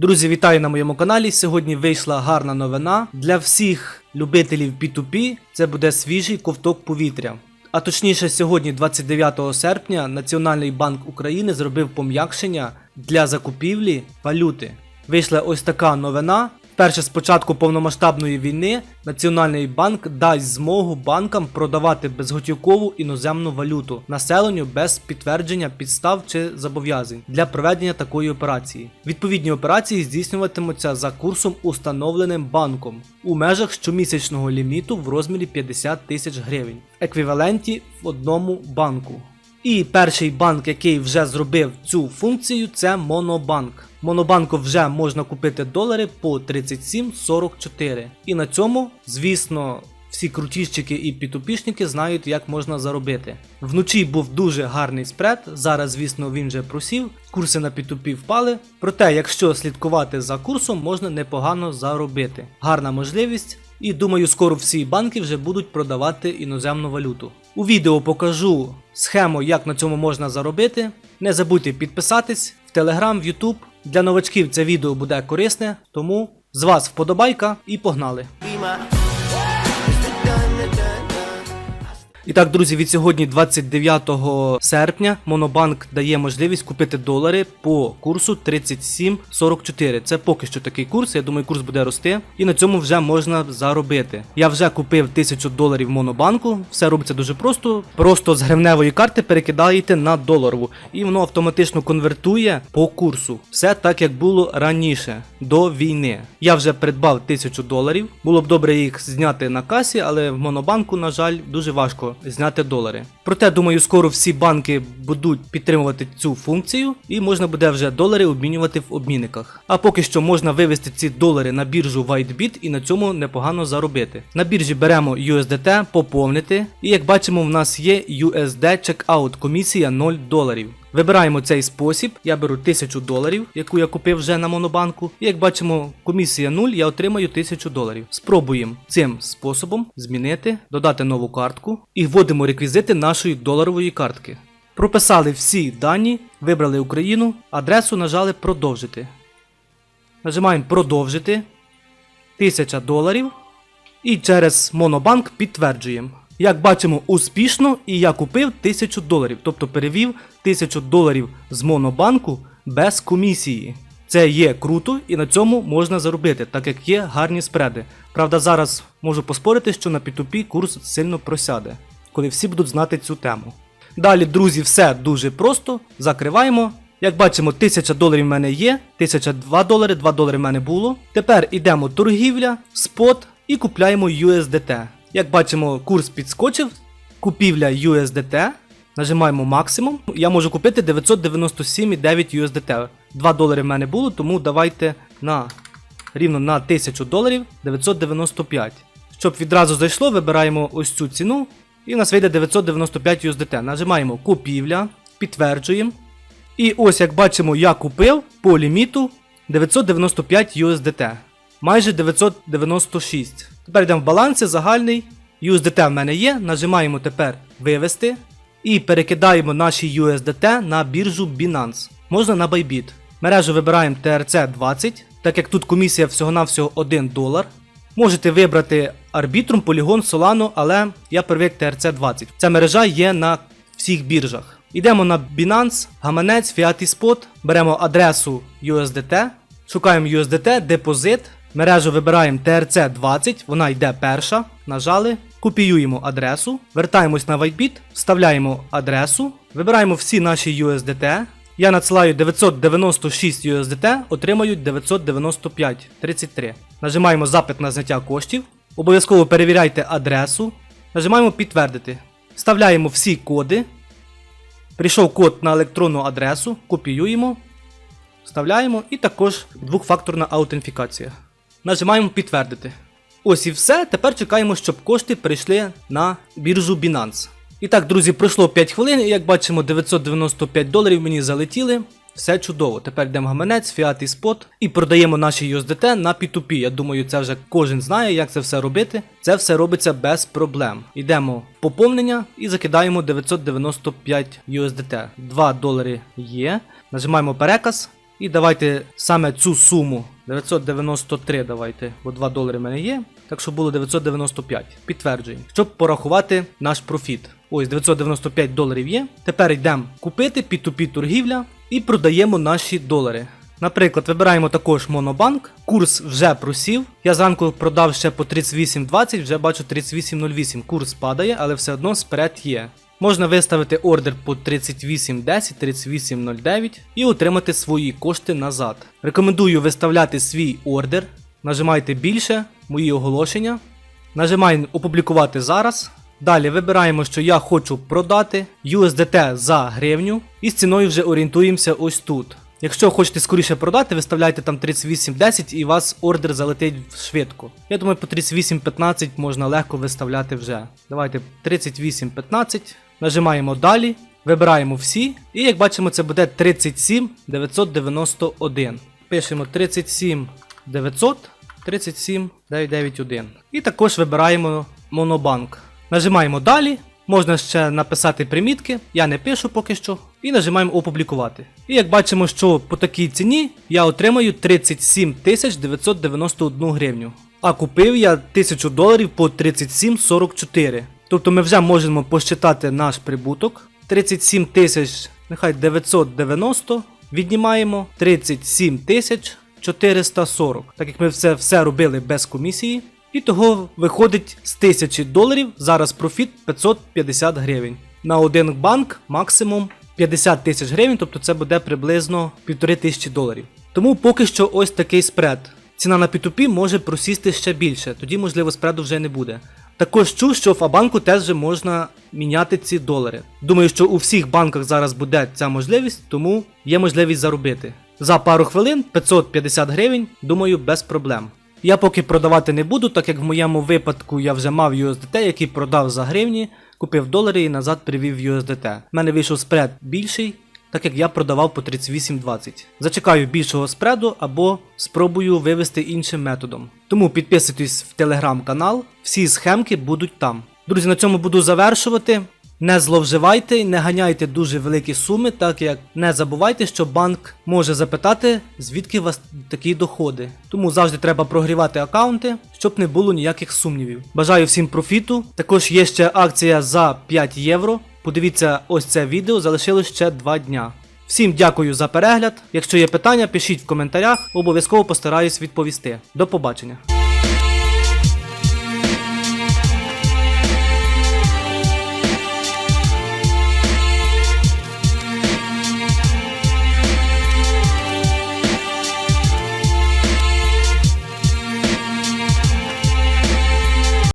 Друзі, вітаю на моєму каналі. Сьогодні вийшла гарна новина для всіх любителів P2P. Це буде свіжий ковток повітря. А точніше, сьогодні, 29 серпня, Національний банк України зробив пом'якшення для закупівлі валюти. Вийшла ось така новина. Перше з початку повномасштабної війни Національний банк дасть змогу банкам продавати безготівкову іноземну валюту населенню без підтвердження підстав чи зобов'язань для проведення такої операції. Відповідні операції здійснюватимуться за курсом, установленим банком у межах щомісячного ліміту в розмірі 50 тисяч гривень, еквіваленті в одному банку. І перший банк, який вже зробив цю функцію, це Монобанк. Монобанку вже можна купити долари по 37,44. І на цьому, звісно, всі крутіщики і пітупішники знають, як можна заробити. Вночі був дуже гарний спред, зараз, звісно, він вже просів, курси на P2P впали. Проте, якщо слідкувати за курсом, можна непогано заробити. Гарна можливість. І думаю, скоро всі банки вже будуть продавати іноземну валюту. У відео покажу схему, як на цьому можна заробити. Не забудьте підписатись в Telegram, в YouTube. Для новачків це відео буде корисне, тому з вас вподобайка і погнали. І так, друзі, від сьогодні, 29 серпня, Монобанк дає можливість купити долари по курсу 37,44. Це поки що такий курс. Я думаю, курс буде рости, і на цьому вже можна заробити. Я вже купив 1000 доларів Монобанку. Все робиться дуже просто. Просто з гривневої карти перекидаєте на доларову, і воно автоматично конвертує по курсу. Все так, як було раніше, до війни. Я вже придбав 1000 доларів. Було б добре їх зняти на касі, але в Монобанку, на жаль, дуже важко зняти долари. Проте, думаю, скоро всі банки будуть підтримувати цю функцію, і можна буде вже долари обмінювати в обмінниках. А поки що можна вивести ці долари на біржу WhiteBit і на цьому непогано заробити. На біржі беремо USDT, поповнити, і як бачимо, в нас є USD Checkout комісія 0 доларів. Вибираємо цей спосіб, я беру 1000 доларів, яку я купив вже на монобанку. І як бачимо, комісія 0, я отримаю 1000 доларів. Спробуємо цим способом змінити, додати нову картку і вводимо реквізити нашої доларової картки. Прописали всі дані, вибрали Україну, адресу нажали продовжити. Нажимаємо продовжити 1000 доларів. І через Монобанк підтверджуємо. Як бачимо, успішно і я купив 1000 доларів, тобто перевів 1000 доларів з Монобанку без комісії. Це є круто і на цьому можна заробити, так як є гарні спреди. Правда, зараз можу поспорити, що на P2P курс сильно просяде, коли всі будуть знати цю тему. Далі, друзі, все дуже просто. Закриваємо. Як бачимо, 1000 доларів в мене є, 1002 долари, 2 долари в мене було. Тепер йдемо торгівля, спот і купляємо USDT. Як бачимо, курс підскочив, купівля USDT. Нажимаємо максимум. Я можу купити 997,9 USDT. 2 долари в мене було, тому давайте на рівно на 1000 доларів 995. Щоб відразу зайшло, вибираємо ось цю ціну. І у нас вийде 995 USDT. Нажимаємо купівля, підтверджуємо. І ось як бачимо, я купив по ліміту 995 USDT. Майже 996. Тепер йдемо в баланси, загальний. USDT в мене є. Нажимаємо тепер вивести. І перекидаємо наші USDT на біржу Binance. Можна на Bybit. Мережу вибираємо TRC20, так як тут комісія всього-навсього 1 долар. Можете вибрати Arbitrum, Polygon, Solano, але я привик TRC20. Ця мережа є на всіх біржах. Йдемо на Binance, гаманець, Fiat і Spot, беремо адресу USDT, шукаємо USDT, депозит, мережу вибираємо TRC20, вона йде перша, нажали, копіюємо адресу, вертаємось на Whitebit, вставляємо адресу, вибираємо всі наші USDT. Я надсилаю 996 USDT, отримають 995,33. Нажимаємо запит на зняття коштів. Обов'язково перевіряйте адресу. Нажимаємо підтвердити. Вставляємо всі коди. Прийшов код на електронну адресу, копіюємо, вставляємо і також двохфакторна аутентифікація. Нажимаємо підтвердити. Ось і все. Тепер чекаємо, щоб кошти прийшли на біржу Binance. І так, друзі, пройшло 5 хвилин, і як бачимо, 995 доларів мені залетіли. Все чудово. Тепер йдемо гаманець, Fiat і Spot і продаємо наші USDT на P2P. Я думаю, це вже кожен знає, як це все робити. Це все робиться без проблем. Йдемо в поповнення і закидаємо 995 USDT. 2 долари є. Нажимаємо переказ. І давайте саме цю суму 993 давайте, бо 2 долари в мене є. Так що було 995. Підтверджуємо. Щоб порахувати наш профіт. Ось 995 доларів є. Тепер йдемо купити P2P торгівля і продаємо наші долари. Наприклад, вибираємо також монобанк. Курс вже просів. Я зранку продав ще по 38.20, вже бачу 38.08. Курс падає, але все одно сперед є. Можна виставити ордер по 38.10, 38.09 і отримати свої кошти назад. Рекомендую виставляти свій ордер. Нажимайте більше, мої оголошення. Нажимаємо опублікувати зараз. Далі вибираємо, що я хочу продати USDT за гривню. І з ціною вже орієнтуємося ось тут. Якщо хочете скоріше продати, виставляйте там 38.10 і у вас ордер залетить швидко. Я думаю, по 38.15 можна легко виставляти вже. Давайте 38.15. Нажимаємо далі, вибираємо всі. І як бачимо, це буде 37 991. Пишемо 37 900 37 991. І також вибираємо монобанк. Нажимаємо далі. Можна ще написати примітки, я не пишу поки що. І нажимаємо опублікувати. І як бачимо, що по такій ціні я отримаю 37 991 гривню. А купив я 1000 доларів по 37,44. Тобто ми вже можемо посчитати наш прибуток. 37 тисяч, нехай 990, віднімаємо 37 тисяч 440. Так як ми все, все робили без комісії. І того виходить з 1000 доларів зараз профіт 550 гривень. На один банк максимум 50 тисяч гривень, тобто це буде приблизно 1500 доларів. Тому поки що ось такий спред. Ціна на P2P може просісти ще більше, тоді можливо спреду вже не буде. Також чув, що в Фабанку теж же можна міняти ці долари. Думаю, що у всіх банках зараз буде ця можливість, тому є можливість заробити. За пару хвилин 550 гривень, думаю, без проблем. Я поки продавати не буду, так як в моєму випадку я вже мав USDT, який продав за гривні, купив долари і назад привів USDT. У мене вийшов спред більший, так як я продавав по 38.20. Зачекаю більшого спреду або спробую вивести іншим методом. Тому підписуйтесь в телеграм-канал, всі схемки будуть там. Друзі, на цьому буду завершувати. Не зловживайте не ганяйте дуже великі суми, так як не забувайте, що банк може запитати, звідки у вас такі доходи. Тому завжди треба прогрівати аккаунти, щоб не було ніяких сумнівів. Бажаю всім профіту. Також є ще акція за 5 євро. Подивіться ось це відео, залишилось ще 2 дня. Всім дякую за перегляд. Якщо є питання, пишіть в коментарях, обов'язково постараюсь відповісти. До побачення.